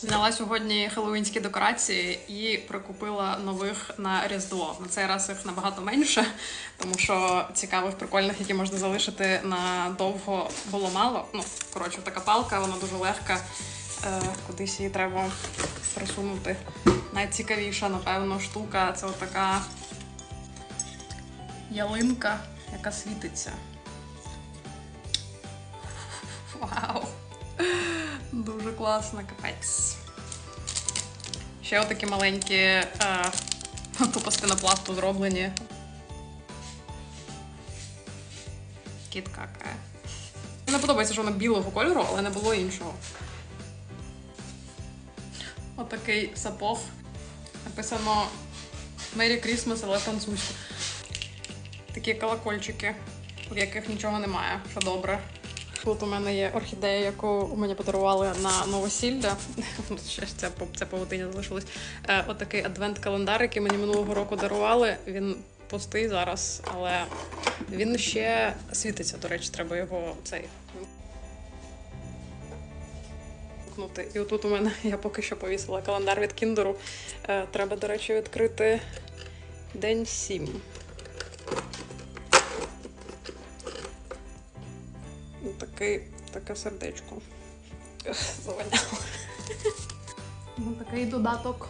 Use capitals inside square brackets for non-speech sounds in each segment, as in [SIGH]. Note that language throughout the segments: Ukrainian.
Зняла сьогодні хеллоуінські декорації і прикупила нових на Різдво. На цей раз їх набагато менше, тому що цікавих, прикольних, які можна залишити на довго було мало. Ну, коротше, така палка, вона дуже легка. Е, кудись її треба присунути. Найцікавіша, напевно, штука це така ялинка, яка світиться. Класно, капець. Ще отакі маленькі е, [LAUGHS] тупо з пенопласту зроблені. Кіт какає. Мені подобається, що воно білого кольору, але не було іншого. Отакий сапог. Написано Merry Christmas, але французьку. Такі колокольчики, в яких нічого немає, що добре. Тут у мене є орхідея, яку мені подарували на новосілля. [LAUGHS] Ще ж ця, ця павутиня залишилась. Е, отакий адвент-календар, який мені минулого року дарували. Він пустий зараз, але він ще світиться. До речі, треба його цей. І отут у мене я поки що повісила календар від Кіндеру. Е, треба, до речі, відкрити день 7. Такий, таке сердечко. Ех, Завоняло. Ну, такий додаток.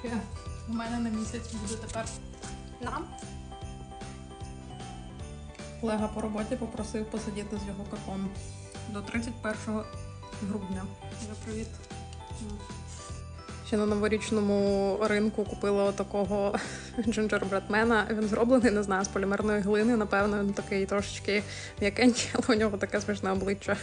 Ще у мене на місяць буде тепер нам. Колега по роботі попросив посидіти з його котом до 31 грудня. Привіт. Ще на новорічному ринку купила такого [LAUGHS] джинджербредмена. Він зроблений, не знаю, з полімерної глини. Напевно, він такий трошечки м'якенький, але у нього таке смішне обличчя.